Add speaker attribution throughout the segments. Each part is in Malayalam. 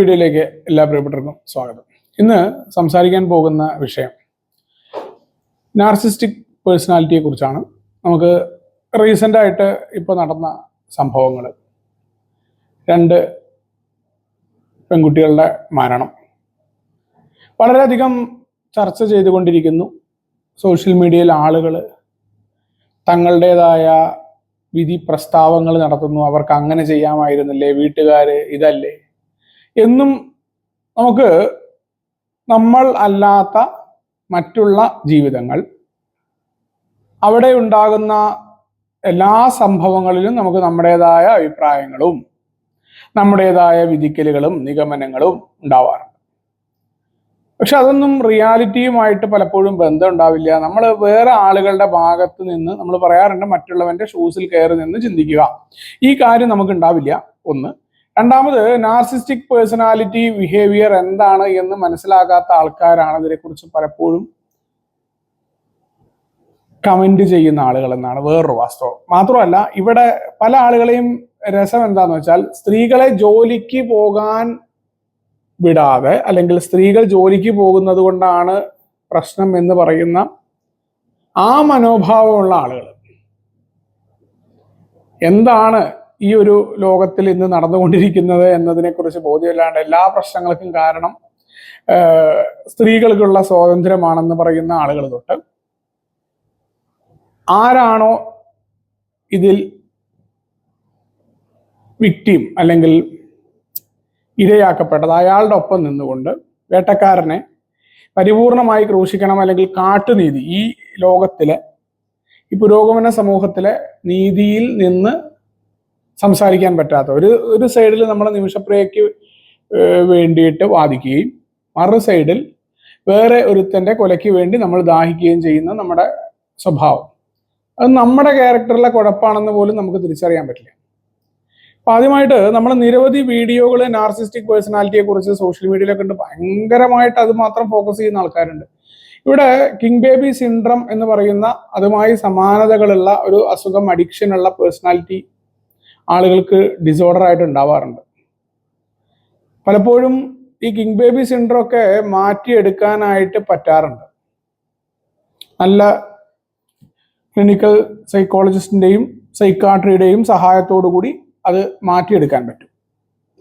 Speaker 1: വീഡിയോയിലേക്ക് എല്ലാ പ്രിയപ്പെട്ടവർക്കും സ്വാഗതം. ഇന്ന് സംസാരിക്കാൻ പോകുന്ന വിഷയം നാർസിസ്റ്റിക് പേഴ്സണാലിറ്റിയെ കുറിച്ചാണ് നമുക്ക് റീസെന്റായിട്ട് ഇപ്പോൾ നടന്ന സംഭവങ്ങൾ. രണ്ട് പെൺകുട്ടികളുടെ മരണം. വളരെയധികം ചർച്ച ചെയ്തുകൊണ്ടിരിക്കുന്നു. സോഷ്യൽ മീഡിയയിൽ ആളുകൾ തങ്ങളുടേതായ വിധി പ്രസ്താവങ്ങൾ നടത്തുന്നു. അവർക്ക് അങ്ങനെ ചെയ്യാമായിരുന്നില്ലേ? വീട്ടുകാർ ഇതല്ലേ? എന്നും നമുക്ക് നമ്മൾ അല്ലാത്ത മറ്റുള്ള ജീവിതങ്ങൾ അവിടെ ഉണ്ടാകുന്ന എല്ലാ സംഭവങ്ങളിലും നമുക്ക് നമ്മുടേതായ അഭിപ്രായങ്ങളും നമ്മുടേതായ വിധിക്കലുകളും നിഗമനങ്ങളും ഉണ്ടാവാറുണ്ട്. പക്ഷെ അതൊന്നും റിയാലിറ്റിയുമായിട്ട് പലപ്പോഴും ബന്ധം ഉണ്ടാവില്ല. നമ്മൾ വേറെ ആളുകളുടെ ഭാഗത്ത് നിന്ന് നമ്മൾ പറയാറുണ്ട് മറ്റുള്ളവന്റെ ഷൂസിൽ കയറി നിന്ന് ചിന്തിക്കുക. ഈ കാര്യം നമുക്ക് ഉണ്ടാവില്ല. ഒന്ന് രണ്ടാമത് നാർസിസ്റ്റിക് പേഴ്സണാലിറ്റി ബിഹേവിയർ എന്താണ് എന്ന് മനസ്സിലാകാത്ത ആൾക്കാരാണ് ഇതിനെക്കുറിച്ച് പലപ്പോഴും കമന്റ് ചെയ്യുന്ന ആളുകൾ എന്നാണ് വേറൊരു വാസ്തവം. മാത്രമല്ല ഇവിടെ പല ആളുകളെയും രസം എന്താന്ന് വെച്ചാൽ സ്ത്രീകളെ ജോലിക്ക് പോകാൻ വിടാതെ അല്ലെങ്കിൽ സ്ത്രീകൾ ജോലിക്ക് പോകുന്നത് കൊണ്ടാണ് പ്രശ്നം എന്ന് പറയുന്ന ആ മനോഭാവമുള്ള ആളുകൾ. എന്താണ് ഈ ഒരു ലോകത്തിൽ ഇന്ന് നടന്നുകൊണ്ടിരിക്കുന്നത് എന്നതിനെക്കുറിച്ച് ബോധ്യമില്ലാണ്ട് എല്ലാ പ്രശ്നങ്ങൾക്കും കാരണം സ്ത്രീകൾക്കുള്ള സ്വാതന്ത്ര്യമാണെന്ന് പറയുന്ന ആളുകൾ തൊട്ട് ആരാണോ ഇതിൽ വിക്ടിം അല്ലെങ്കിൽ ഇരയാക്കപ്പെട്ടത് അയാളുടെ ഒപ്പം നിന്നുകൊണ്ട് വേട്ടക്കാരനെ പരിപൂർണമായി ക്രൂശിക്കണം അല്ലെങ്കിൽ കാട്ടുനീതി ഈ ലോകത്തിലെ ഈ പുരോഗമന സമൂഹത്തിലെ നീതിയിൽ നിന്ന് സംസാരിക്കാൻ പറ്റാത്ത ഒരു ഒരു സൈഡിൽ നമ്മൾ നിമിഷപ്രിയയ്ക്ക് വേണ്ടിയിട്ട് വാദിക്കുകയും മറു സൈഡിൽ വേറെ ഒരുത്തന്റെ കൊലയ്ക്ക് വേണ്ടി നമ്മൾ ദാഹിക്കുകയും ചെയ്യുന്ന നമ്മുടെ സ്വഭാവം. അത് നമ്മുടെ ക്യാരക്ടറിലെ കുഴപ്പമാണെന്ന് പോലും നമുക്ക് തിരിച്ചറിയാൻ പറ്റില്ല. അപ്പൊ ആദ്യമായിട്ട് നമ്മൾ നിരവധി വീഡിയോകൾ നാർസിസ്റ്റിക് പേഴ്സണാലിറ്റിയെ കുറിച്ച് സോഷ്യൽ മീഡിയയിലൊക്കെ ഉണ്ട്. ഭയങ്കരമായിട്ട് അത് മാത്രം ഫോക്കസ് ചെയ്യുന്ന ആൾക്കാരുണ്ട്. ഇവിടെ കിങ് ബേബി സിൻഡ്രം എന്ന് പറയുന്ന അതുമായി സമാനതകളുള്ള ഒരു അസുഖം അഡിക്ഷൻ ഉള്ള പേഴ്സണാലിറ്റി ആളുകൾക്ക് ഡിസോർഡർ ആയിട്ട് ഉണ്ടാവാറുണ്ട്. പലപ്പോഴും ഈ കിങ് ബേബി സിൻഡ്രോ ഒക്കെ മാറ്റിയെടുക്കാനായിട്ട് പറ്റാറുണ്ട്. നല്ല ക്ലിനിക്കൽ സൈക്കോളജിസ്റ്റിന്റെയും സൈക്കാട്രിയുടെയും സഹായത്തോടു കൂടി അത് മാറ്റിയെടുക്കാൻ പറ്റും.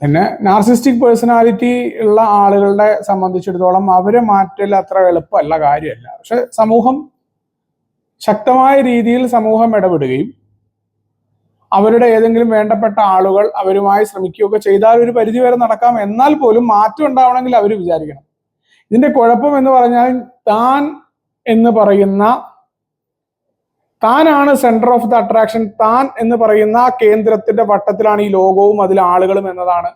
Speaker 1: പിന്നെ നാർസിസ്റ്റിക് പേഴ്സണാലിറ്റി ഉള്ള ആളുകളുടെ സംബന്ധിച്ചിടത്തോളം അവരെ മാറ്റൽ അത്ര എളുപ്പമല്ല കാര്യമല്ല. പക്ഷെ സമൂഹം ശക്തമായ രീതിയിൽ സമൂഹം ഇടപെടുകയും അവരുടെ ഏതെങ്കിലും വേണ്ടപ്പെട്ട ആളുകൾ അവരുമായി ശ്രമിക്കുകയൊക്കെ ചെയ്താൽ ഒരു പരിധി വരെ നടക്കാം. എന്നാൽ പോലും മാറ്റം ഉണ്ടാവണമെങ്കിൽ അവർ വിചാരിക്കണം. ഇതിന്റെ കുഴപ്പം എന്ന് പറഞ്ഞാൽ താൻ എന്ന് പറയുന്ന താനാണ് സെന്റർ ഓഫ് ദ അട്രാക്ഷൻ താൻ എന്ന് പറയുന്ന കേന്ദ്രത്തിന്റെ വട്ടത്തിലാണ് ഈ ലോകവും അതിലെ ആളുകളും എന്നതാണ്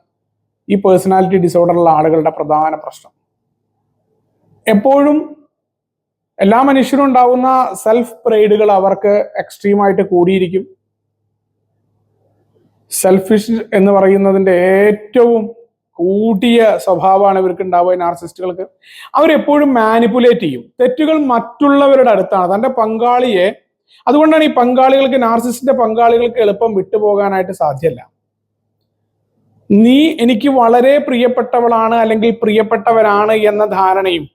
Speaker 1: ഈ പേഴ്സണാലിറ്റി ഡിസോർഡറുള്ള ആളുകളുടെ പ്രധാന പ്രശ്നം. എപ്പോഴും എല്ലാ മനുഷ്യരും ഉണ്ടാവുന്ന സെൽഫ് പ്രൈഡുകൾ അവർക്ക് എക്സ്ട്രീമായിട്ട് കൂടിയിരിക്കും. സെൽഫിഷ് എന്ന് പറയുന്നതിന്റെ ഏറ്റവും കൂട്ടിയ സ്വഭാവമാണ് ഇവർക്ക് ഉണ്ടാവുക നാർസിസ്റ്റുകൾക്ക് അവരെപ്പോഴും മാനിപ്പുലേറ്റ് ചെയ്യും. തെറ്റുകൾ മറ്റുള്ളവരുടെ അടുത്താണ്. തന്റെ പങ്കാളിയെ അതുകൊണ്ടാണ് ഈ പങ്കാളികൾക്ക് നാർസിസ്റ്റിന്റെ പങ്കാളികൾക്ക് എളുപ്പം വിട്ടുപോകാനായിട്ട് സാധ്യമല്ല. നീ എനിക്ക് വളരെ പ്രിയപ്പെട്ടവളാണ് അല്ലെങ്കിൽ പ്രിയപ്പെട്ടവരാണ് എന്ന ധാരണയും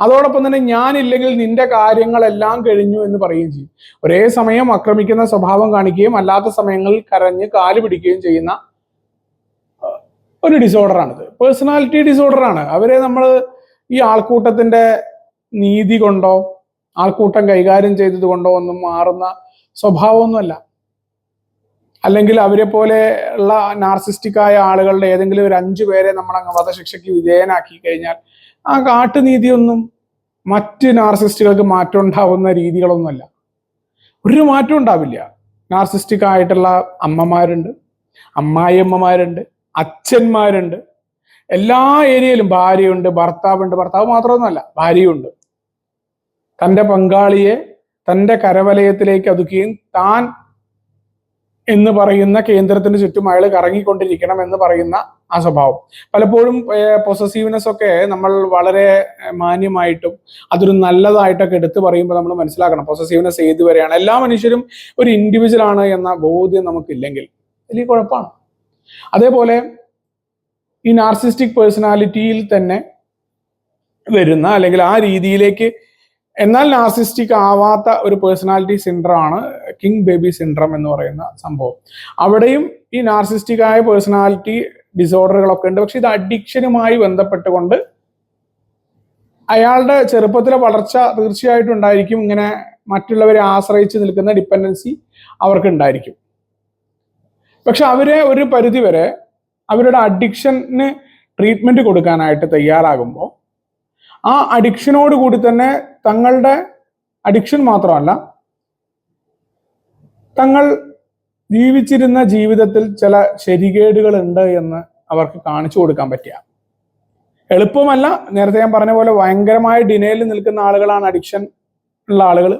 Speaker 1: അതോടൊപ്പം തന്നെ ഞാനില്ലെങ്കിൽ നിന്റെ കാര്യങ്ങളെല്ലാം കഴിഞ്ഞു എന്ന് പറയുകയും ചെയ്യും. ഒരേ സമയം ആക്രമിക്കുന്ന സ്വഭാവം കാണിക്കുകയും അല്ലാത്ത സമയങ്ങളിൽ കരഞ്ഞ് കാൽ പിടിക്കുകയും ചെയ്യുന്ന ഒരു ഡിസോർഡറാണിത് പേഴ്സണാലിറ്റി ഡിസോർഡറാണ് അവരെ നമ്മൾ ഈ ആൾക്കൂട്ടത്തിന്റെ നീതി കൊണ്ടോ ആൾക്കൂട്ടം കൈകാര്യം ചെയ്തത് കൊണ്ടോ ഒന്നും മാറുന്ന സ്വഭാവമൊന്നുമല്ല. അല്ലെങ്കിൽ അവരെ പോലെ ഉള്ള നാർസിസ്റ്റിക്കായ ആളുകളുടെ ഏതെങ്കിലും ഒരു അഞ്ചു പേരെ നമ്മൾ അങ്ങ് വധശിക്ഷയ്ക്ക് വിധേയനാക്കി കഴിഞ്ഞാൽ ആ കാട്ടുനീതിയൊന്നും മറ്റ് നാർസിസ്റ്റുകൾക്ക് മാറ്റം ഉണ്ടാവുന്ന രീതികളൊന്നുമല്ല. ഒരു മാറ്റം ഉണ്ടാവില്ല. നാർസിസ്റ്റിക് ആയിട്ടുള്ള അമ്മമാരുണ്ട് അമ്മായിയമ്മമാരുണ്ട് അച്ഛന്മാരുണ്ട്. എല്ലാ ഏരിയയിലും ഭാര്യയുണ്ട് ഭർത്താവുണ്ട് ഭർത്താവ് മാത്രമൊന്നുമല്ല ഭാര്യയുണ്ട്. തന്റെ പങ്കാളിയെ തന്റെ കരവലയത്തിലേക്ക് ഒതുക്കുകയും താൻ എന്ന് പറയുന്ന കേന്ദ്രത്തിന് ചുറ്റും അയാൾ കറങ്ങിക്കൊണ്ടിരിക്കണം എന്ന് പറയുന്ന ആ സ്വഭാവം. പലപ്പോഴും പൊസസീവ്നെസ് ഒക്കെ നമ്മൾ വളരെ മാന്യമായിട്ടും അതൊരു നല്ലതായിട്ടൊക്കെ എടുത്തു പറയുമ്പോൾ നമ്മൾ മനസ്സിലാക്കണം. പൊസസീവ്നെസ് ഏതുവരെയാണ് എല്ലാ മനുഷ്യരും ഒരു ഇൻഡിവിജ്വൽ ആണ് എന്ന ബോധ്യം നമുക്കില്ലെങ്കിൽ വലിയ കുഴപ്പമാണ്. അതേപോലെ ഈ നാർസിസ്റ്റിക് പേഴ്സണാലിറ്റിയിൽ തന്നെ വരുന്ന അല്ലെങ്കിൽ ആ രീതിയിലേക്ക് എന്നാൽ നാർസിസ്റ്റിക് ആവാത്ത ഒരു പേഴ്സണാലിറ്റി സിൻഡ്രം ആണ് കിങ് ബേബി സിൻഡ്രം എന്ന് പറയുന്ന സംഭവം. അവിടെയും ഈ നാർസിസ്റ്റിക് ആയ പേഴ്സണാലിറ്റി ഡിസോർഡറുകളൊക്കെ ഉണ്ട്. പക്ഷെ ഇത് അഡിക്ഷനുമായി ബന്ധപ്പെട്ടുകൊണ്ട് അയാളുടെ ചെറുപ്പത്തിലെ വളർച്ച തീർച്ചയായിട്ടും ഉണ്ടായിരിക്കും. ഇങ്ങനെ മറ്റുള്ളവരെ ആശ്രയിച്ച് നിൽക്കുന്ന ഡിപ്പെൻഡൻസി അവർക്ക് ഉണ്ടായിരിക്കും പക്ഷെ അവരെ ഒരു പരിധി വരെ അവരുടെ അഡിക്ഷന് ട്രീറ്റ്മെന്റ് കൊടുക്കാനായിട്ട് തയ്യാറാകുമ്പോൾ ആ അഡിക്ഷനോട് കൂടി തന്നെ തങ്ങളുടെ അഡിക്ഷൻ മാത്രമല്ല തങ്ങൾ ജീവിച്ചിരുന്ന ജീവിതത്തിൽ ചില ശരികേടുകൾ ഉണ്ട് എന്ന് അവർക്ക് കാണിച്ചു കൊടുക്കാൻ പറ്റിയ. എളുപ്പമല്ല നേരത്തെ ഞാൻ പറഞ്ഞ പോലെ ഭയങ്കരമായ ഡിനയിൽ നിൽക്കുന്ന ആളുകളാണ് അഡിക്ഷൻ ഉള്ള ആളുകൾ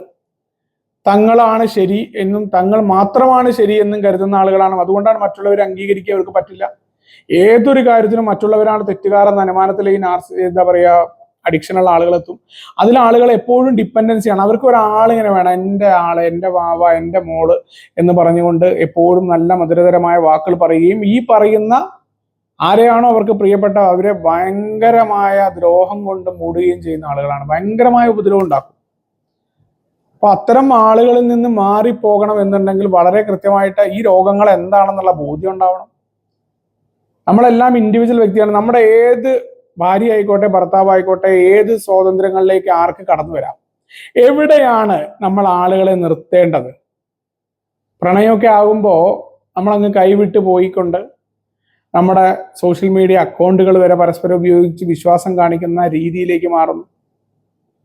Speaker 1: തങ്ങളാണ് ശരി എന്നും തങ്ങൾ മാത്രമാണ് ശരി എന്നും കരുതുന്ന ആളുകളാണ്. അതുകൊണ്ടാണ് മറ്റുള്ളവരെ അംഗീകരിക്കാൻ അവർക്ക് പറ്റില്ല. ഏതൊരു കാര്യത്തിനും മറ്റുള്ളവരാണ് തെറ്റുകാരെന്ന അനുമാനത്തിൽ ഈ നാർസ് എന്താ പറയാ അഡിക്ഷൻ ഉള്ള ആളുകളെത്തും. അതിൽ ആളുകൾ എപ്പോഴും ഡിപ്പെൻഡൻസിയാണ് അവർക്ക് ഒരാളിങ്ങനെ വേണം. എന്റെ ആൾ എന്റെ വാവ എന്റെ മോൾ എന്ന് പറഞ്ഞുകൊണ്ട് എപ്പോഴും നല്ല മധുരതരമായ വാക്കുകൾ പറയുകയും ഈ പറയുന്ന ആരെയാണോ അവർക്ക് പ്രിയപ്പെട്ട അവരെ ഭയങ്കരമായ ദ്രോഹം കൊണ്ട് മൂടുകയും ചെയ്യുന്ന ആളുകളാണ്. ഭയങ്കരമായ ഉപദ്രവം ഉണ്ടാക്കും. അപ്പൊ അത്തരം ആളുകളിൽ നിന്ന് മാറിപ്പോകണം എന്നുണ്ടെങ്കിൽ വളരെ കൃത്യമായിട്ട് ഈ രോഗങ്ങൾ എന്താണെന്നുള്ള ബോധ്യം ഉണ്ടാവണം. നമ്മളെല്ലാം ഇൻഡിവിജ്വൽ വ്യക്തിയാണ്. നമ്മുടെ ഏത് ഭാര്യ ആയിക്കോട്ടെ ഭർത്താവ് ആയിക്കോട്ടെ ഏത് സ്വാതന്ത്ര്യങ്ങളിലേക്ക് ആർക്ക് കടന്നു വരാം? എവിടെയാണ് നമ്മൾ ആളുകളെ നിർത്തേണ്ടത്? പ്രണയമൊക്കെ ആകുമ്പോൾ നമ്മളങ്ങ് കൈവിട്ട് പോയിക്കൊണ്ട് നമ്മുടെ സോഷ്യൽ മീഡിയ അക്കൗണ്ടുകൾ വരെ പരസ്പരം ഉപയോഗിച്ച് വിശ്വാസം കാണിക്കുന്ന രീതിയിലേക്ക് മാറുന്നു.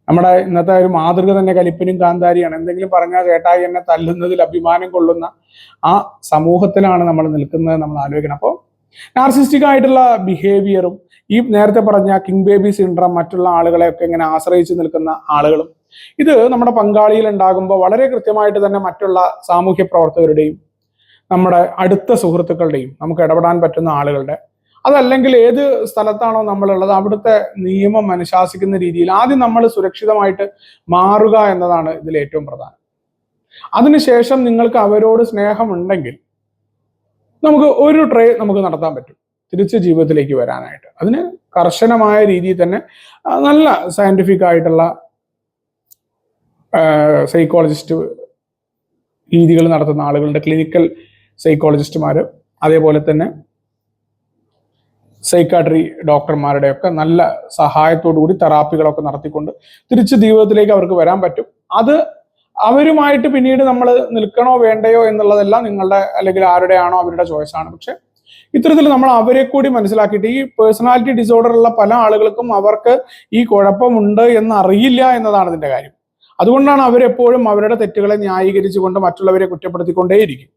Speaker 1: നമ്മുടെ ഇന്നത്തെ ഒരു മാതൃക തന്നെ കലിപ്പനും കാന്താരിയാണ്. എന്തെങ്കിലും പറഞ്ഞാൽ കേട്ടായി എന്നെ തല്ലുന്നതിൽ അഭിമാനം കൊള്ളുന്ന ആ സമൂഹത്തിലാണ് നമ്മൾ നിൽക്കുന്നത് നമ്മൾ ആലോചിക്കണം. അപ്പോൾ നാർസിസ്റ്റിക് ആയിട്ടുള്ള ബിഹേവിയറും ഈ നേരത്തെ പറഞ്ഞ കിങ് ബേബി സിൻഡ്രം മറ്റുള്ള ആളുകളെയൊക്കെ ഇങ്ങനെ ആശ്രയിച്ച് നിൽക്കുന്ന ആളുകളും ഇത് നമ്മുടെ പങ്കാളിയിൽ ഉണ്ടാകുമ്പോൾ വളരെ കൃത്യമായിട്ട് തന്നെ മറ്റുള്ള സാമൂഹ്യ പ്രവർത്തകരുടെയും നമ്മുടെ അടുത്ത സുഹൃത്തുക്കളുടെയും നമുക്ക് ഇടപെടാൻ പറ്റുന്ന ആളുകളുടെ അതല്ലെങ്കിൽ ഏത് സ്ഥലത്താണോ നമ്മളുള്ളത് അവിടുത്തെ നിയമം അനുശാസിക്കുന്ന രീതിയിൽ ആദ്യം നമ്മൾ സുരക്ഷിതമായിട്ട് മാറുക എന്നതാണ് ഇതിൽ ഏറ്റവും പ്രധാനം. അതിനുശേഷം നിങ്ങൾക്ക് അവരോട് സ്നേഹമുണ്ടെങ്കിൽ നമുക്ക് ഒരു ട്രേ നമുക്ക് നടത്താൻ പറ്റും. തിരിച്ച് ജീവിതത്തിലേക്ക് വരാനായിട്ട്. അതിന് കർശനമായ രീതിയിൽ തന്നെ നല്ല സയന്റിഫിക് ആയിട്ടുള്ള സൈക്കോളജിസ്റ്റ് രീതികൾ നടത്തുന്ന ആളുകളുടെ ക്ലിനിക്കൽ സൈക്കോളജിസ്റ്റുമാർ അതേപോലെ തന്നെ സൈക്കാട്രി ഡോക്ടർമാരുടെ ഒക്കെ നല്ല സഹായത്തോടു കൂടി തെറാപ്പികളൊക്കെ നടത്തിക്കൊണ്ട് തിരിച്ച് ജീവിതത്തിലേക്ക് അവർക്ക് വരാൻ പറ്റും. അത് അവരുമായിട്ട് പിന്നീട് നമ്മൾ നിൽക്കണോ വേണ്ടയോ എന്നുള്ളതെല്ലാം നിങ്ങളുടെ അല്ലെങ്കിൽ ആരുടെയാണോ അവരുടെ ചോയ്സാണ് പക്ഷെ ഇത്തരത്തിൽ നമ്മൾ അവരെ കൂടി മനസ്സിലാക്കിയിട്ട് ഈ പേഴ്സണാലിറ്റി ഡിസോർഡർ ഉള്ള പല ആളുകൾക്കും അവർക്ക് ഈ കുഴപ്പമുണ്ട് എന്ന് അറിയില്ല എന്നതാണ് ഇതിന്റെ കാര്യം. അതുകൊണ്ടാണ് അവരെപ്പോഴും അവരുടെ തെറ്റുകളെ ന്യായീകരിച്ചുകൊണ്ട് മറ്റുള്ളവരെ കുറ്റപ്പെടുത്തിക്കൊണ്ടേയിരിക്കും.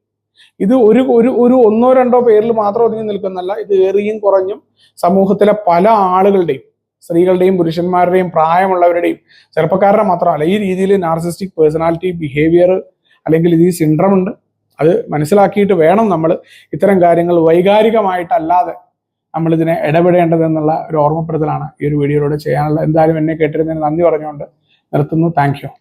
Speaker 1: ഇത് ഒരു ഒരു ഒരു ഒന്നോ രണ്ടോ പേരിൽ മാത്രം ഒതുങ്ങി നിൽക്കുന്നല്ല ഇത് ഏറിയും കുറഞ്ഞും സമൂഹത്തിലെ പല ആളുകളുടെയും സ്ത്രീകളുടെയും പുരുഷന്മാരുടെയും പ്രായമുള്ളവരുടെയും ചെറുപ്പക്കാരുടെ മാത്രമല്ല ഈ രീതിയിൽ നാർസിസ്റ്റിക് പേഴ്സണാലിറ്റി ബിഹേവിയർ അല്ലെങ്കിൽ ഇത് ഈ സിൻഡ്രം ഉണ്ട്. അത് മനസ്സിലാക്കിയിട്ട് വേണം നമ്മൾ ഇത്തരം കാര്യങ്ങൾ വൈകാരികമായിട്ടല്ലാതെ നമ്മളിതിനെ ഇടപെടേണ്ടതെന്നുള്ള ഒരു ഓർമ്മപ്പെടുത്തലാണ് ഈ ഒരു വീഡിയോയിലൂടെ ചെയ്യാനുള്ള എന്തായാലും എന്നെ കേട്ടിരുന്നതിന് നന്ദി പറഞ്ഞുകൊണ്ട് നിർത്തുന്നു. താങ്ക്